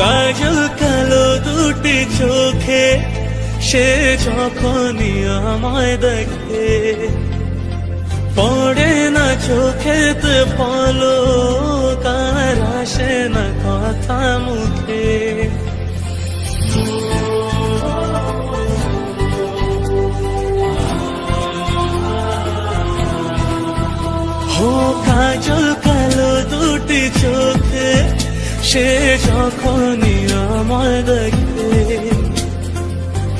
কাজল কালো দুটি চোখে, সে যখনই আমায় দেখে, পড়ে না চোখেতে পলো কার আসে না কথা মুখে। হো কাজল কালো দুটি চোখে সে যখনই আমায় দেখে,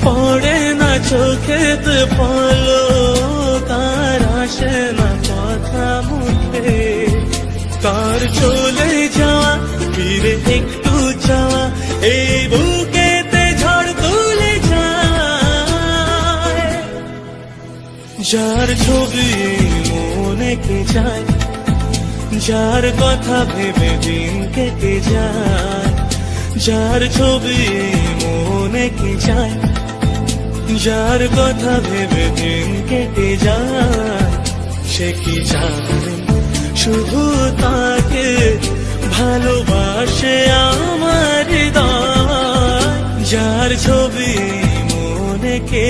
পড়ে না চোখেতে পলো তার আসে না কথা মুখে। তার চলে যাওয়া, ফিরে একটু যাওয়া এই বুকেতে ঝড় তুলে যায়। যার ছবি মনে কে যায় যার কথা ভেবে দিন কেটে যায়, যার ছবি মনে কে যায় যার কথা ভেবে দিন কেটে যায়, সে কি জানে? শুধু তাকে ভালোবাসে আমার যার ছবি মনে কে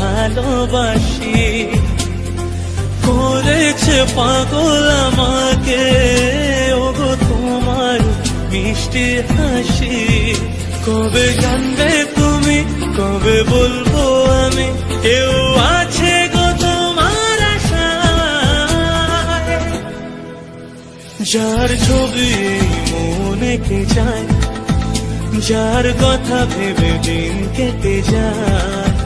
ভালোবাসি। করেছে পাগল আমাকে। ওগো, তোমার মিষ্টি হাসি। কবে জানবে তুমি, কবে বলব আমি? কেউ আছে গো তোমার যার ছবি মনে কে যায় যার কথা ভেবে দিন কেটে যায়।